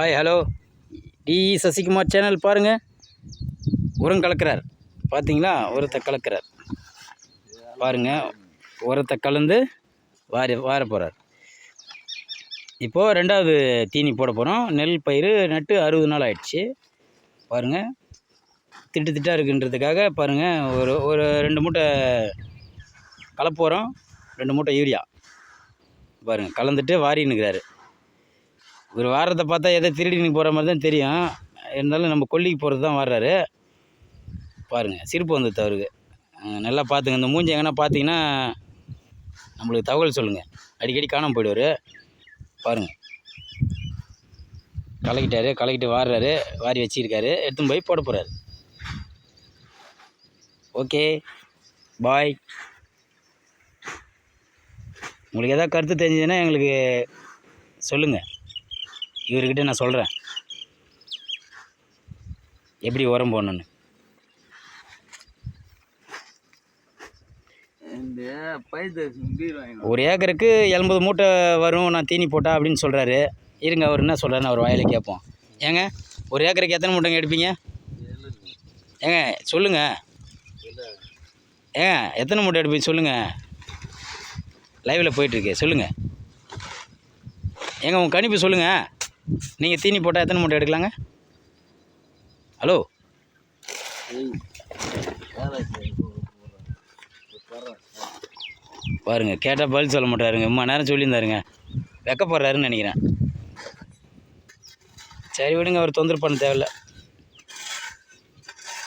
Hi hello T Sasikumar channel பாருங்கள் உரம் கலக்கிறார். பார்த்தீங்களா உரத்தை கலக்கிறார். பாருங்கள் உரத்தை கலந்து வாரி வார போகிறார் இப்போது ரெண்டாவது தீனி போட போகிறோம் நெல் பயிர் நட்டு அறுபது நாள் ஆயிடுச்சு. பாருங்கள் திட்டு திட்டாக இருக்குன்றதுக்காக பாருங்கள் ஒரு ஒரு ரெண்டு மூட்டை கலப்போகிறோம் ரெண்டு மூட்டை யூரியா. பாருங்கள் கலந்துட்டு வாரின்னுக்கிறாரு. ஒரு வாரத்தை பார்த்தா எதை திருடின்னு போகிற மாதிரி தான் தெரியும். இருந்தாலும் நம்ம கொல்லிக்கு போகிறது தான் வர்றாரு. பாருங்கள் சிரிப்பு வந்து அவருக்கு. நல்லா பார்த்துங்க இந்த மூஞ்சி எங்கன்னா பார்த்தீங்கன்னா நம்மளுக்கு தகவல் சொல்லுங்கள் அடிக்கடி காணாமல் போயிடுவார். பாருங்கள் கலக்கிட்டாரு கலக்கிட்டு வாடுறாரு வாரி வச்சிருக்காரு. எடுத்துன்னு போய் போட போகிறாரு ஓகே. பாய். உங்களுக்கு எதாவது கருத்து தெரிஞ்சதுன்னா எங்களுக்கு சொல்லுங்கள் இவர்கிட்ட நான் சொல்கிறேன் எப்படி உரம் போடணுன்னு ஒரு ஏக்கருக்கு எண்பது மூட்டை வரும் நான் தீனி போட்டா அப்படின்னு சொல்கிறாரு இருங்க அவர் என்ன சொல்கிறாருன்னு அவர் வாயில கேட்போம். ஏங்க ஒரு ஏக்கருக்கு எத்தனை மூட்டைங்க எடுப்பீங்க? ஏங்க சொல்லுங்கள் ஏங்க எத்தனை மூட்டை எடுப்பீங்க சொல்லுங்கள் லைவில் போயிட்டுருக்கு சொல்லுங்கள் ஏங்க உங்கள் கணிப்பு சொல்லுங்கள் நீங்கள் தீனி போட்டால் எத்தனை மூட்டை எடுக்கலாங்க? ஹலோ? பாருங்க கேட்டால் பதில் சொல்ல மாட்டாருங்க. இம்மா நேரம் சொல்லியிருந்தாருங்க. வெக்கப்படுறாருன்னு நினைக்கிறேன். சரி விடுங்க அவர் தொந்தரவு பண்ண தேவையில்ல.